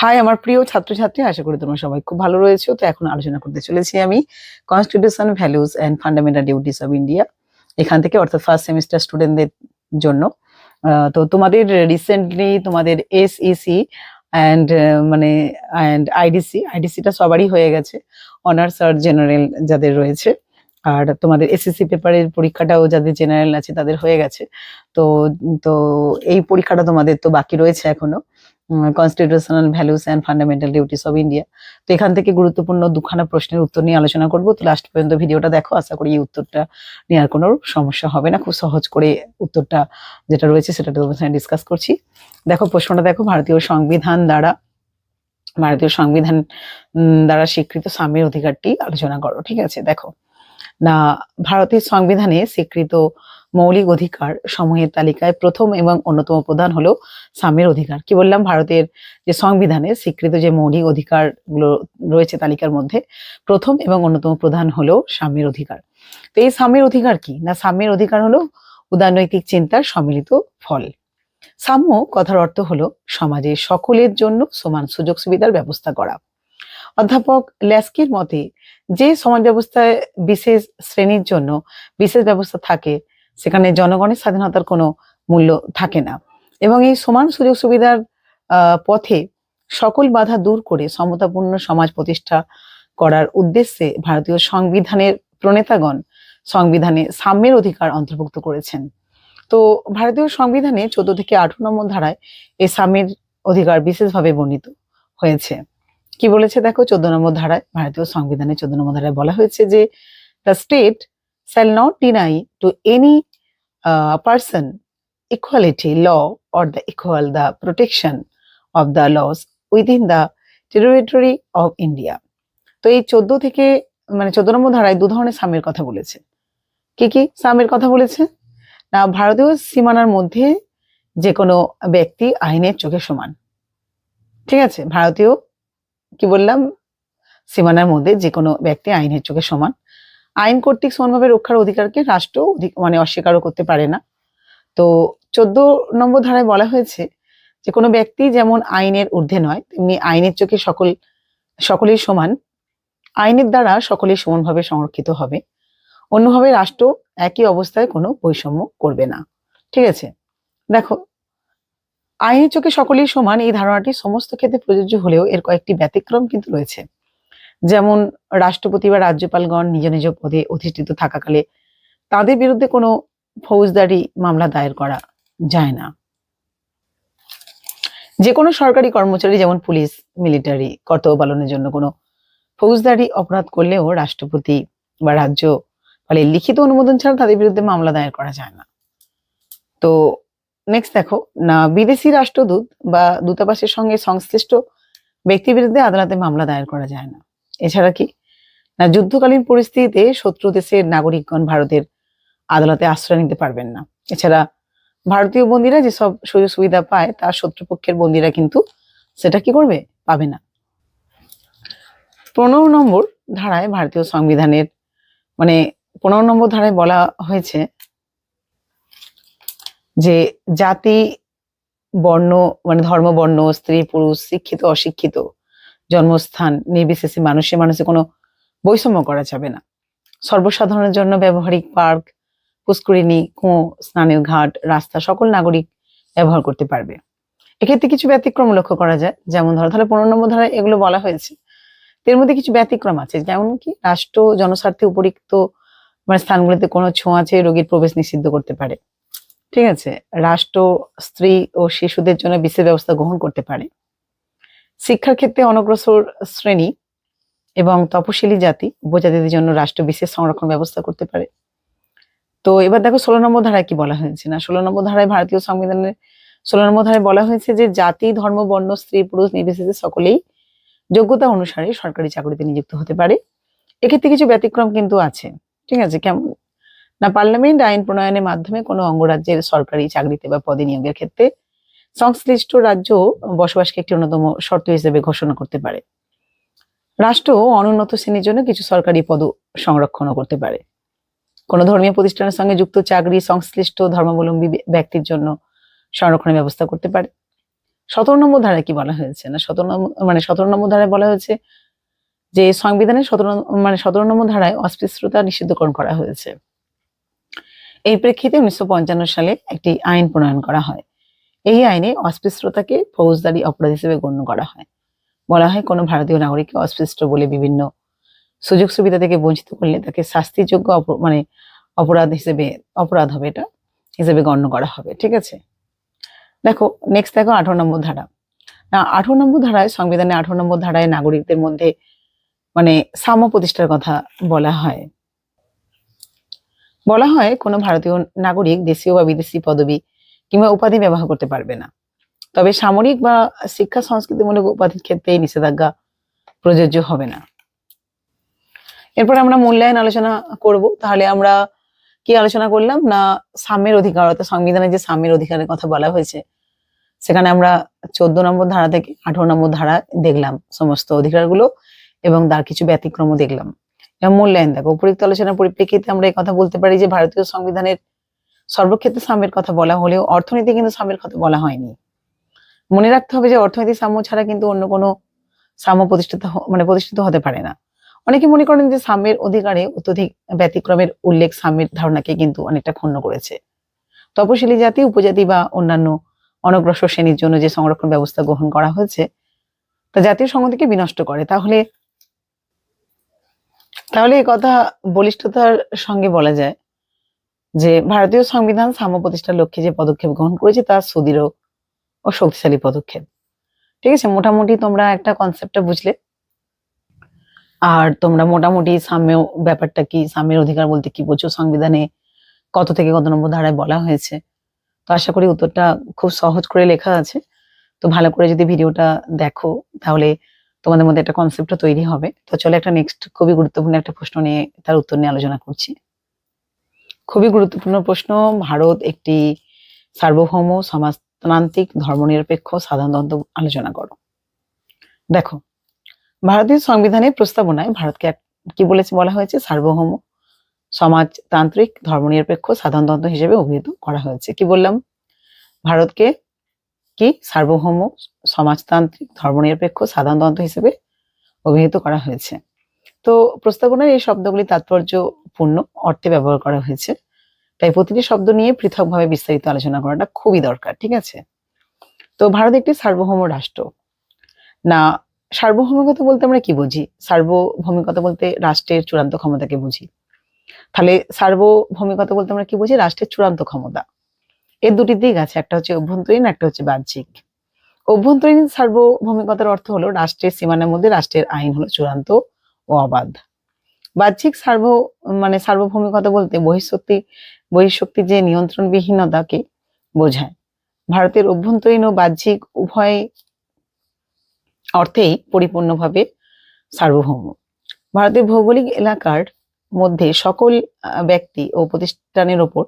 High আমার প্রিয় ছাত্রছাত্রী, আশা করি তোমরা সবাই খুব ভালো রয়েছে। তো এখন আলোচনা করতে চলেছি আমি constitution values and fundamental duties of India এখান থেকে, অর্থাৎ ফার্স্ট সেমিস্টার স্টুডেন্টদের জন্য। তো তোমাদের রিসেন্টলি তোমাদের এসইসি অ্যান্ড মানে অ্যান্ড আইডিসি আইডিসিটা সবারই হয়ে গেছে। অনার্স আর জেনারেল যাদের রয়েছে। আর তোমাদের এসএসসি পেপারের পরীক্ষাটাও যাদের জেনারেল আছে, তাদের হয়ে গেছে। তো তো এই পরীক্ষাটা তোমাদের তো বাকি রয়েছে এখনও। Constitutional values and fundamental duties of India তো এখান থেকে গুরুত্বপূর্ণ দুখানা প্রশ্নের উত্তর নিয়ে আলোচনা করব। তো লাস্ট পর্যন্ত ভিডিওটা দেখো, আশা করি এই উত্তরটা নেওয়ার কোনো সমস্যা হবে না। খুব সহজ করে উত্তরটা যেটা রয়েছে সেটা তোমাদের সঙ্গে ডিসকাস করছি। দেখো, প্রশ্নটা দেখো, ভারতীয় সংবিধান দ্বারা, ভারতীয় সংবিধান দ্বারা স্বীকৃত স্বামীর অধিকারটি আলোচনা করো, ঠিক আছে? দেখো না, ভারতের সংবিধানে স্বীকৃত মৌলিক অধিকার সমূহের তালিকায় প্রথম এবং অন্যতম প্রধান হলো স্বামীর অধিকার। কি বললাম? ভারতের যে সংবিধানে স্বীকৃত যে মৌলিক অধিকারগুলো রয়েছে তালিকার মধ্যে, প্রথম এবং অন্যতম প্রধান হলো স্বামীর অধিকার। তো এই স্বামীর অধিকার কি? না, স্বামীর অধিকার হলো উদারনৈতিক চিন্তার সম্মিলিত ফল। সাম্য কথার অর্থ হলো সমাজে সকলের জন্য সমান সুযোগ সুবিধার ব্যবস্থা করা। অধ্যাপক ল্যাস্কির মতে, যে সমাজ ব্যবস্থায় বিশেষ শ্রেণির জন্য বিশেষ ব্যবস্থা থাকে, সেখানে জনগণের স্বাধীনতার কোনো মূল্য থাকে না। এবং এই সমান সুযোগ সুবিধার পথে সকল বাধা দূর করে সমতাপূর্ণ সমাজ প্রতিষ্ঠা করার উদ্দেশ্যে ভারতীয় সংবিধানের প্রণেতাগণ সংবিধানে সাম্যের অধিকার অন্তর্ভুক্ত করেছেন। তো ভারতীয় সংবিধানে চোদ্দ থেকে আঠারো নম্বর ধারায় এই সাম্যের অধিকার বিশেষভাবে বর্ণিত হয়েছে। কি বলেছে দেখো? চোদ্দ নম্বর ধারায়, ভারতীয় সংবিধানে চোদ্দ নম্বর ধারায় বলা হয়েছে যে the state shall not deny to any person equality, law, or the equal, the protection of the laws within the territory of India. তো এই চোদ্দ থেকে মানে চোদ্দ নম্বর ধারায় দু ধরনের সামের কথা বলেছে। কি কি সামের কথা বলেছে? না, ভারতীয় সীমানার মধ্যে যে কোনো ব্যক্তি আইনের চোখে সমান। ঠিক আছে? ভারতীয় কি বললাম? সীমানার মধ্যে যে কোনো ব্যক্তি আইনের চোখে সমান। আইন কর্তৃক সমানভাবে রক্ষার অধিকারকে রাষ্ট্র মানে অস্বীকারও করতে পারে না। তো চোদ্দ নম্বর ধারায় বলা হয়েছে যে, কোনো ব্যক্তি যেমন আইনের ঊর্ধ্বে নয়, তেমনি আইনের চোখে সকল সকলেই সমান। আইনের দ্বারা সকলেই সমানভাবে সংরক্ষিত হবে। অন্যভাবে রাষ্ট্র একই অবস্থায় কোনো বৈষম্য করবে না। ঠিক আছে? দেখো আইনের চোখে সকলেই সমান, এই ধারণাটি সমস্ত ক্ষেত্রে প্রযোজ্য হলেও এর কয়েকটি ব্যতিক্রম কিন্তু রয়েছে। যেমন, রাষ্ট্রপতি বা রাজ্যপালগণ নিজ নিজ পদে অধিষ্ঠিত থাকাকালে তাদের বিরুদ্ধে কোনো ফৌজদারি মামলা দায়ের করা যায় না। যে কোনো সরকারি কর্মচারী, যেমন পুলিশ, মিলিটারি কর্তব্য পালনের জন্য কোনো ফৌজদারি অপরাধ করলেও রাষ্ট্রপতি বা রাজ্য ফলে লিখিত অনুমোদন ছাড়া তাদের বিরুদ্ধে মামলা দায়ের করা যায় না। তো নেক্সট দেখো, না, বিদেশি রাষ্ট্রদূত বা দূতাবাসের সঙ্গে সংশ্লিষ্ট ব্যক্তির বিরুদ্ধে আদালতে মামলা দায়ের করা যায় না। এছাড়া কি? না, যুদ্ধকালীন পরিস্থিতিতে শত্রু দেশের নাগরিকগণ ভারতের আদালতে আশ্রয় নিতে পারবেন না। এছাড়া ভারতীয় বন্দীরা যেসব সুযোগ সুবিধা পায় তা শত্রুপক্ষের বন্দীরা কিন্তু সেটা কি করবে? পাবে না। পনেরো নম্বর ধারায় ভারতীয় সংবিধানের মানে পনেরো নম্বর ধারায় বলা হয়েছে যে জাতি, বর্ণ মানে ধর্ম, বর্ণ, স্ত্রী, পুরুষ, শিক্ষিত, অশিক্ষিত, জন্মস্থান, নির্বিশেষে মানুষে মানুষে কোনো বৈষম্য করা যাবে না। সর্বসাধারণের জন্য ব্যবহারিক পার্ক, পুষ্করিণী, কুঁয়ো, স্নানের ঘাট, রাস্তা, সকল নাগরিক ব্যবহার করতে পারবে। এক্ষেত্রে কিছু ব্যতিক্রম লক্ষ্য করা যায়। যেমন ধরো, তাহলে পনেরো নম্বর ধারায় এগুলো বলা হয়েছে। এর মধ্যে কিছু ব্যতিক্রম আছে। যেমন কি, রাষ্ট্র, জনস্বার্থে উপরিক্ত মানে স্থানগুলিতে কোনো ছোঁয়াচে রোগীর প্রবেশ নিষিদ্ধ করতে পারে। ঠিক আছে? রাষ্ট্র, স্ত্রী ও শিশুদের জন্য বিশেষ ব্যবস্থা গ্রহণ করতে পারে। শিক্ষার ক্ষেত্রে অনগ্রসর শ্রেণি এবং তপশিলি জাতি উপজাতিদের জন্য রাষ্ট্র বিশেষ সংরক্ষণ ব্যবস্থা করতে পারে। তো এবার দেখো ষোলো নম্বর ধারায় কি বলা হয়েছে? না, ষোলো নম্বর ধারায় ভারতীয় সংবিধানের ষোলো নম্বর ধারায় বলা হয়েছে যে জাতি, ধর্ম, বর্ণ, স্ত্রী, পুরুষ, নির্বিশেষে সকলেই যোগ্যতা অনুসারে সরকারি চাকরিতে নিযুক্ত হতে পারে। এক্ষেত্রে কিছু ব্যতিক্রম কিন্তু আছে। ঠিক আছে? কেমন না, পার্লামেন্ট আইন প্রণয়নের মাধ্যমে কোনো অঙ্গরাজ্যের সরকারি চাকরিতে বা পদে নিয়োগের ক্ষেত্রে সংশ্লিষ্ট রাজ্য বসবাসকে একটি অন্যতম শর্ত হিসেবে ঘোষণা করতে পারে। রাষ্ট্র অনুন্নত শ্রেণির জন্য কিছু সরকারি পদ সংরক্ষণও করতে পারে। কোনো ধর্মীয় প্রতিষ্ঠানের সঙ্গে যুক্ত চাকরি, সংশ্লিষ্ট ধর্মাবলম্বী ব্যক্তির জন্য সংরক্ষণের ব্যবস্থা করতে পারে। সতেরো নম্বর ধারায় কি বলা হয়েছে? না সতেরো নম্বর মানে সতেরো নম্বর ধারায় বলা হয়েছে যে, সংবিধানের সতেরো মানে সতেরো নম্বর ধারায় অস্পৃশ্যতা নিষিদ্ধকরণ করা হয়েছে। এই প্রেক্ষিতে উনিশশো পঞ্চান্ন সালে একটি আইন প্রণয়ন করা হয়। এই আইনে অস্পৃশ্যতাকে ফৌজদারি অপরাধ হিসেবে গণ্য করা হয়। বলা হয়, কোনো ভারতীয় নাগরিককে অস্পৃশ্য বলে বিভিন্ন সুযোগ সুবিধা থেকে বঞ্চিত করলে তাকে শাস্তিযোগ্য মানে অপরাধ হিসেবে, অপরাধ হবে এটা, হিসেবে গণ্য করা হবে। ঠিক আছে? দেখো নেক্সট দেখো আঠারো নম্বর ধারা। না, আঠারো নম্বর ধারায়, সংবিধানে আঠারো নম্বর ধারায় নাগরিকদের মধ্যে মানে সাম্য প্রতিষ্ঠার কথা বলা হয়। বলা হয় কোনো ভারতীয় নাগরিক, দেশীয় বা বিদেশি পদবি কিংবা উপাধি ব্যবহার করতে পারবে না। তবে সামরিক বা শিক্ষা সংস্কৃতিমূলক উপাধির ক্ষেত্রে এই নিষেধাজ্ঞা প্রযোজ্য হবে না। এরপর আমরা মূল্যায়ন আলোচনা করব। তাহলে আমরা কি আলোচনা করলাম? না, সাম্যের অধিকার, অর্থাৎ সংবিধানে যে সাম্যের অধিকারের কথা বলা হয়েছে, সেখানে আমরা চোদ্দ নম্বর ধারা থেকে আঠারো নম্বর ধারা দেখলাম সমস্ত অধিকারগুলো এবং তার কিছু ব্যতিক্রমও দেখলাম। মূল্যায়ন দেখো উপরিক্ত আলোচনার পরিপ্রেক্ষিতে আমরা এই কথা বলতে পারি যে ভারতীয় সংবিধানের সর্বক্ষেত্রে সাম্যের কথা বলা হলেও অর্থনীতি কিন্তু সাম্যের কথা বলা হয়নি। মনে রাখতে হবে যে অর্থনৈতিক সাম্য ছাড়া কিন্তু অন্য কোনো সাম্য প্রতিষ্ঠিত মানে প্রতিষ্ঠিত হতে পারে না। অনেকে মনে করেন যে সাম্যের অধিকারে অত্যধিক ব্যতিক্রমের উল্লেখ সাম্যের ধারণাকে কিন্তু অনেকটা ক্ষুণ্ণ করেছে। তপশিলি জাতি, উপজাতি বা অন্যান্য অনগ্রসর শ্রেণির জন্য যে সংরক্ষণ ব্যবস্থা গ্রহণ করা হয়েছে, তা জাতীয় সংহতিকে বিনষ্ট করে। তাহলে তাহলে এই কথা বলিষ্ঠতার সঙ্গে বলা যায় যে ভারতীয় সংবিধান সাম্য প্রতিষ্ঠার লক্ষ্যে যে পদক্ষেপ গ্রহণ করেছে তা সুদৃঢ় ও শক্তিশালী পদক্ষেপ। ঠিক আছে, মোটামুটি তোমরা একটা কনসেপ্টটা বুঝলে। আর তোমরা মোটামুটি সাম্য ব্যাপারটা কি, সাম্যের অধিকার বলতে কি বোঝো? সংবিধানে কত থেকে কত নম্বর ধারায় বলা হয়েছে? তো আশা করি উত্তরটা খুব সহজ করে লেখা আছে। তো ভালো করে যদি ভিডিওটা দেখো, তাহলে তোমাদের মধ্যে একটা কনসেপ্টও তৈরি হবে। তো চলে একটা নেক্সট খুবই গুরুত্বপূর্ণ একটা প্রশ্ন নিয়ে তার উত্তর নিয়ে আলোচনা করছি। খুবই গুরুত্বপূর্ণ প্রশ্ন, ভারত একটি সার্বভৌম, সমাজতান্ত্রিক, ধর্মনিরপেক্ষ, সাধারণতন্ত্র আলোচনা করো। দেখো, ভারতীয় সংবিধানের প্রস্তাবনায় ভারতকে কি বলেছে বলা হয়েছে? সার্বভৌম, সমাজতান্ত্রিক, ধর্মনিরপেক্ষ, সাধারণতন্ত্র হিসেবে অভিহিত করা হয়েছে। কি বললাম? ভারতকে কি? সার্বভৌম সমাজতান্ত্রিক ধর্মনিরপেক্ষ সাধারণতন্ত্র হিসেবে অভিহিত করা হয়েছে। তো প্রস্তাবনায় এই শব্দগুলি তাৎপর্যপূর্ণ, অর্থে ব্যবহার করা হয়েছে। তাই প্রতিটি শব্দ নিয়ে পৃথকভাবে বিস্তারিত আলোচনা করাটা খুবই দরকার, ঠিক আছে? তো ভারত একটি সার্বভৌম রাষ্ট্র। না, সার্বভৌমিকতা বলতে আমরা কি বুঝি? সার্বভৌমিকতা বলতে রাষ্ট্রের চূড়ান্ত ক্ষমতাকে বুঝি। তাহলে সার্বভৌমিকতা বলতে আমরা কি বুঝি? রাষ্ট্রের চূড়ান্ত ক্ষমতা। এর দুটি দিক আছে, একটা হচ্ছে অভ্যন্তরীণ, একটা হচ্ছে বাহ্যিক। অভ্যন্তরীণ সার্বভৌমিকতার অর্থ হলো রাষ্ট্রের সীমানার মধ্যে রাষ্ট্রের আইন হলো চূড়ান্ত ও অবাধ। বাহ্যিক সার্ব মানে সার্বভৌমিকতা বলতে বহিঃশক্তি বহিঃশক্তির যে নিয়ন্ত্রণবিহীনতাকে বোঝায়। ভারতের অভ্যন্তরীণ ও বাহ্যিক উভয় অর্থেই পরিপূর্ণভাবে সার্বভৌম। ভারতের ভৌগোলিক এলাকার মধ্যে সকল ব্যক্তি ও প্রতিষ্ঠানের ওপর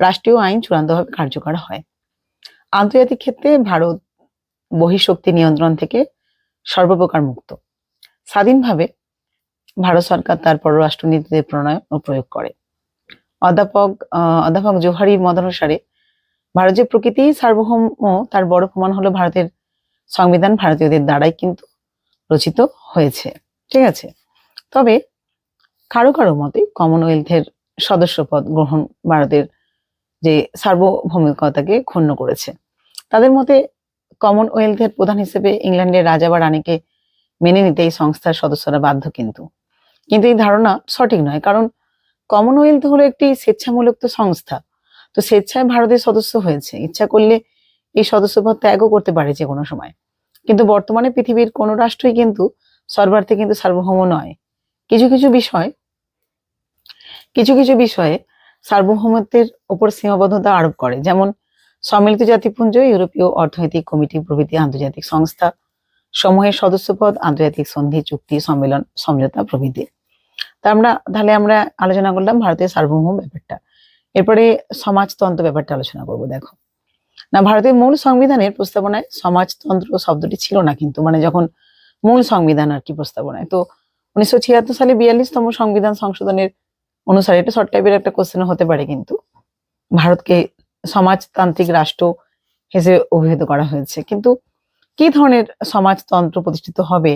রাষ্ট্রীয় আইন চূড়ান্তভাবে কার্যকর হয়। আন্তর্জাতিক ক্ষেত্রে ভারত বহিঃশক্তি নিয়ন্ত্রণ থেকে সর্বপ্রকার মুক্ত। স্বাধীনভাবে ভারত সরকার তার পররাষ্ট্র নীতিতে প্রণয়ন ও প্রয়োগ করে। অধ্যাপক অধ্যাপক জোহারির মতানুসারে ভারত যে প্রকৃতি সার্বভৌম তার বড় প্রমাণ হলো ভারতের সংবিধান ভারতীয়দের দ্বারাই কিন্তু রচিত হয়েছে। ঠিক আছে? তবে কারও কারও মতে কমনওয়েলথের সদস্যপদ গ্রহণ ভারতের যে সার্বভৌমিকতাকে ক্ষুণ্ণ করেছে। তাদের মতে কমনওয়েলথের প্রধান হিসেবে ইংল্যান্ডের রাজা বা রানীকে মেনে নিতে এই সংস্থার সদস্যরা বাধ্য কিন্তু। কিন্তু এই ধারণা সঠিক নয়, কারণ কমনওয়েলথ হলো একটি স্বেচ্ছামূলক তো সংস্থা। তো স্বেচ্ছায় ভারতের সদস্য হয়েছে। ইচ্ছা করলে এই সদস্যপদ ত্যাগও করতে পারে যে কোনো সময়। কিন্তু বর্তমানে পৃথিবীর কোনো রাষ্ট্রই কিন্তু সর্বার্থে কিন্তু সার্বভৌম নয়। কিছু কিছু বিষয়, কিছু কিছু বিষয়ে সার্বভৌমত্বের উপর সীমাবদ্ধতা আরোপ করে। যেমন, সম্মিলিত জাতিপুঞ্জ ইউরোপীয় অর্থনৈতিক কমিটি প্রভৃতি আন্তর্জাতিক সংস্থা সমূহের সদস্যপদ, আন্তর্জাতিক সন্ধি চুক্তি, সম্মেলন, সমঝোতা প্রভৃতি। তা আমরা, তাহলে আমরা আলোচনা করলাম ভারতের সার্বভৌম ব্যাপারটা। এরপরে সমাজতন্ত্র ব্যাপারটা আলোচনা করব, দেখো। না, ভারতের মূল সংবিধানের প্রস্তাবনায় সমাজতন্ত্র শব্দটি ছিল না কিন্তু মানে যখন মূল সংবিধান আর কি প্রস্তাবনায়। তো উনিশশো ছিয়াত্তর সালে বিয়াল্লিশতম সংবিধান সংশোধনের অনুসারে এটা শর্ট টাইপের একটা কোশ্চেন হতে পারে কিন্তু। ভারতকে সমাজতান্ত্রিক রাষ্ট্র হিসেবে অভিহিত করা হয়েছে। কিন্তু কি ধরনের সমাজতন্ত্র প্রতিষ্ঠিত হবে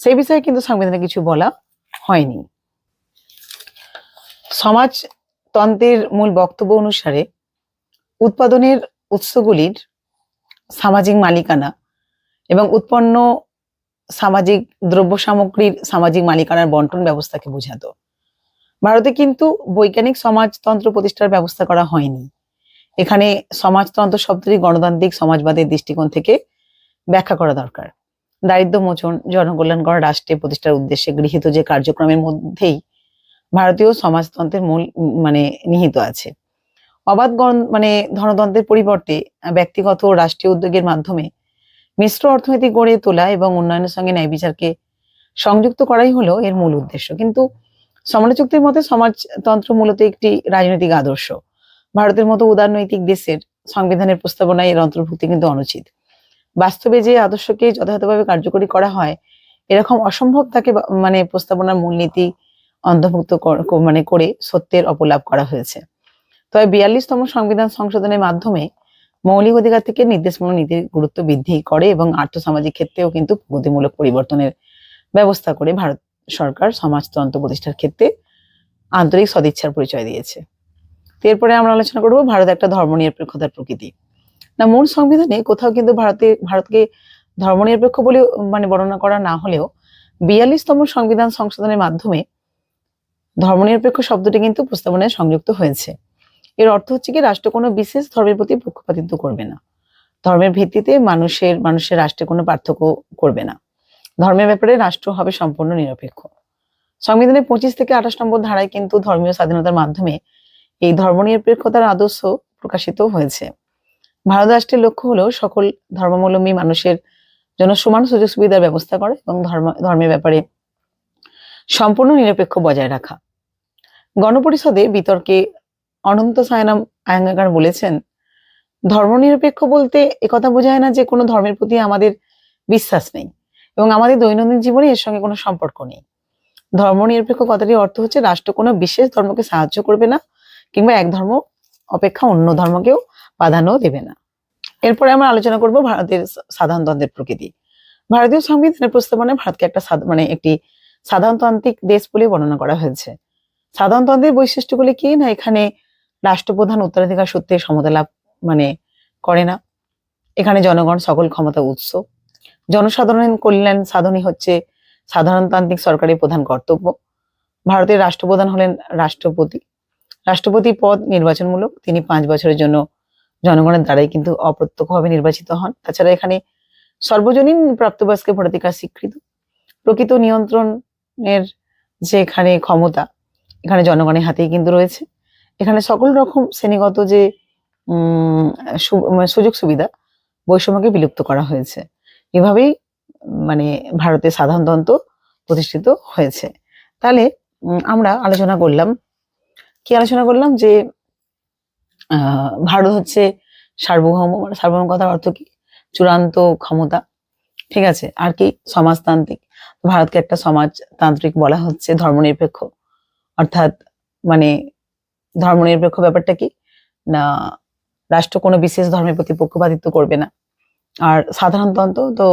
সেই বিষয়ে কিন্তু সংবিধানে কিছু বলা হয়নি। সমাজতন্ত্রের মূল বক্তব্য অনুসারে উৎপাদনের উৎসগুলির সামাজিক মালিকানা এবং উৎপন্ন সামাজিক দ্রব্য সামগ্রীর সামাজিক মালিকানার বন্টন ব্যবস্থাকে বোঝাতো। ভারতে কিন্তু বৈজ্ঞানিক সমাজতন্ত্র প্রতিষ্ঠার ব্যবস্থা করা হয়নি। এখানে সমাজতন্ত্র শব্দটি গণতান্ত্রিক সমাজবাদের দৃষ্টিকোণ থেকে ব্যাখ্যা করা দরকার। দারিদ্র মোচন, জনকল্যাণকর রাষ্ট্রে প্রতিষ্ঠার উদ্দেশ্যে গৃহীত যে কার্যক্রমের মধ্যেই ভারতীয় সমাজতন্ত্রের মূল মানে নিহিত আছে। অবাধ গণ- মানে ধনতন্ত্রের পরিবর্তে ব্যক্তিগত ও রাষ্ট্রীয় উদ্যোগের মাধ্যমে মিশ্র অর্থনীতি গড়ে তোলা এবং উন্নয়নের সঙ্গে ন্যায় বিচারকে সংযুক্ত করাই হলো এর মূল উদ্দেশ্য। কিন্তু সমালোচকদের মতে সমাজতন্ত্র মূলত একটি রাজনৈতিক আদর্শ। ভারতের মতো উদারনৈতিক দেশের সংবিধানের প্রস্তাবনায় এর অন্তর্ভুক্তি কিন্তু অনুচিত। বাস্তবে যে আদর্শকে যথাযথভাবে কার্যকরী করা হয়, এরকম অসম্ভব তাকে মানে প্রস্তাবনার মূলনীতি অন্তর্ভুক্ত মানে করে সত্যের অপলাপ করা হয়েছে। তবে বিয়াল্লিশতম সংবিধান সংশোধনের মাধ্যমে মৌলিক অধিকার থেকে নির্দেশমূলক নীতির গুরুত্ব বৃদ্ধি করে এবং আর্থসামাজিক ক্ষেত্রেও কিন্তু প্রগতিমূলক পরিবর্তনের ব্যবস্থা করে ভারত। সরকার সমাজতন্ত্র প্রতিষ্ঠার ক্ষেত্রে আন্তরিক সদিচ্ছার পরিচয় দিয়েছে। এরপরে আমরা আলোচনা করব ভারত একটা ধর্মনিরপেক্ষতার প্রকৃতি। না, মূল সংবিধানে কোথাও কিন্তু ভারতে, ভারতকে ধর্মনিরপেক্ষ বলে মানে বর্ণনা করা না হলেও বিয়াল্লিশতম সংবিধান সংশোধনের মাধ্যমে ধর্মনিরপেক্ষ শব্দটি কিন্তু প্রস্তাবনায় সংযুক্ত হয়েছে। এর অর্থ হচ্ছে কি, রাষ্ট্র কোনো বিশেষ ধর্মের প্রতি পক্ষপাতিত্ব করবে না। ধর্মের ভিত্তিতে মানুষের মানুষের রাষ্ট্রে কোনো পার্থক্য করবে না। ধর্মের ব্যাপারে রাষ্ট্র হবে সম্পূর্ণ নিরপেক্ষ। সংবিধানের পঁচিশ থেকে আঠাশ নম্বর ধারায় কিন্তু ধর্মীয় স্বাধীনতার মাধ্যমে এই ধর্মনিরপেক্ষতার আদর্শ প্রকাশিত হয়েছে। ভারত রাষ্ট্রের লক্ষ্য হলো সকল ধর্মাবলম্বী মানুষের জন্য সমান সুযোগ সুবিধার ব্যবস্থা করা এবং ধর্ম, ধর্মের ব্যাপারে সম্পূর্ণ নিরপেক্ষ বজায় রাখা। গণপরিষদে বিতর্কে অনন্ত সায়নাম আয়াঙ্গাকার বলেছেন, ধর্মনিরপেক্ষ বলতে একথা বোঝায় না যে কোনো ধর্মের প্রতি আমাদের বিশ্বাস নেই। এবং আমাদের দৈনন্দিন জীবনে এর সঙ্গে কোনো সম্পর্ক নেই। ধর্ম নিরপেক্ষ কথাটির অর্থ হচ্ছে রাষ্ট্র কোনো বিশেষ ধর্মকে সাহায্য করবে না কিংবা এক ধর্ম অপেক্ষা অন্য ধর্মকেও প্রাধান্য দেবে না। এরপরে আমরা আলোচনা করব ভারতের সাধারণতন্ত্রের প্রকৃতি। ভারতীয় সংবিধানের প্রস্তাবনে ভারতকে একটা মানে একটি সাধারণতান্ত্রিক দেশ বলে বর্ণনা করা হয়েছে। সাধারণতন্ত্রের বৈশিষ্ট্যগুলি কি না এখানে রাষ্ট্রপ্রধান উত্তরাধিকার সূত্রে সমতা লাভ মানে করে না। এখানে জনগণ সকল ক্ষমতা উৎস। জনসাধারণের কল্যাণ সাধনই হচ্ছে সাধারণতান্ত্রিক সরকারের প্রধান কর্তব্য। ভারতের রাষ্ট্রপ্রধান হলেন রাষ্ট্রপতি। রাষ্ট্রপতি পদ নির্বাচনমূলক। তিনি পাঁচ বছরের জন্য জনগণের দ্বারাই কিন্তু অপ্রত্যক্ষভাবে নির্বাচিত হন। তাছাড়া এখানে সর্বজনীন প্রাপ্তবয়স্কের ভোটাধিকার স্বীকৃত। প্রকৃত নিয়ন্ত্রণের যে এখানে ক্ষমতা, এখানে জনগণের হাতেই কিন্তু রয়েছে। এখানে সকল রকম শ্রেণীগত যে মানে সুযোগ সুবিধা বৈষম্যকে বিলুপ্ত করা হয়েছে। এভাবেই মানে ভারতের সাধারণতন্ত্র প্রতিষ্ঠিত হয়েছে। তাহলে আমরা আলোচনা করলাম, কি আলোচনা করলাম যে ভারত হচ্ছে সার্বভৌম মানে সার্বভৌম কথার অর্থ কি? চূড়ান্ত ক্ষমতা, ঠিক আছে? আর কি? সমাজতান্ত্রিক। ভারতকে একটা সমাজতান্ত্রিক বলা হচ্ছে, ধর্মনিরপেক্ষ। অর্থাৎ মানে ধর্মনিরপেক্ষ ব্যাপারটা কি? না, রাষ্ট্র কোনো বিশেষ ধর্মের প্রতি পক্ষপাতিত্ব করবে না। আর সাধারণতন্ত্র তো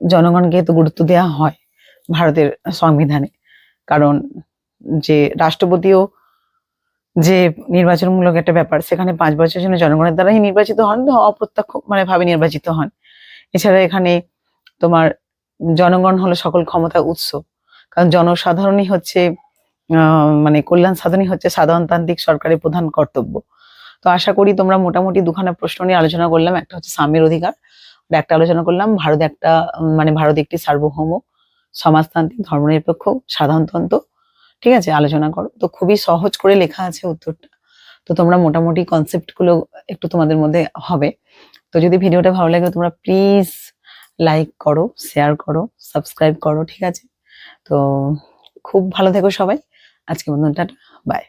জনগণকে তো গুরুত্ব দেওয়া হয় ভারতের সংবিধানে। কারণ যে রাষ্ট্রপতিও যে নির্বাচনমূলক একটা ব্যাপার, সেখানে পাঁচ বছরের জন্য জনগণের দ্বারাই নির্বাচিত হন অপ্রত্যক্ষ মানে ভাবে নির্বাচিত হন। এছাড়া এখানে তোমার জনগণ হলো সকল ক্ষমতা উৎস। কারণ জনসাধারণই হচ্ছে মানে কল্যাণ সাধনই হচ্ছে সাধারণতান্ত্রিক সরকারের প্রধান কর্তব্য। তো আশা করি তোমরা মোটামুটি দুখানা প্রশ্ন নিয়ে আলোচনা করলাম। একটা হচ্ছে সাম্যের অধিকার আর একটা আলোচনা করলাম, ভারত একটা মানে ভারত একটি সার্বভৌম সমাজতান্ত্রিক ধর্মনিরপেক্ষ সাধারণতন্ত্র। ঠিক আছে? আলোচনা করো। তো খুবই সহজ করে লেখা আছে উত্তরটা। তো তোমরা মোটামুটি কনসেপ্টগুলো একটু তোমাদের মধ্যে হবে। তো যদি ভিডিওটা ভালো লাগে, তোমরা প্লিজ লাইক করো শেয়ার করো সাবস্ক্রাইব করো, ঠিক আছে? তো খুব ভালো থেকো সবাই। আজকে মতন টাটা। বাই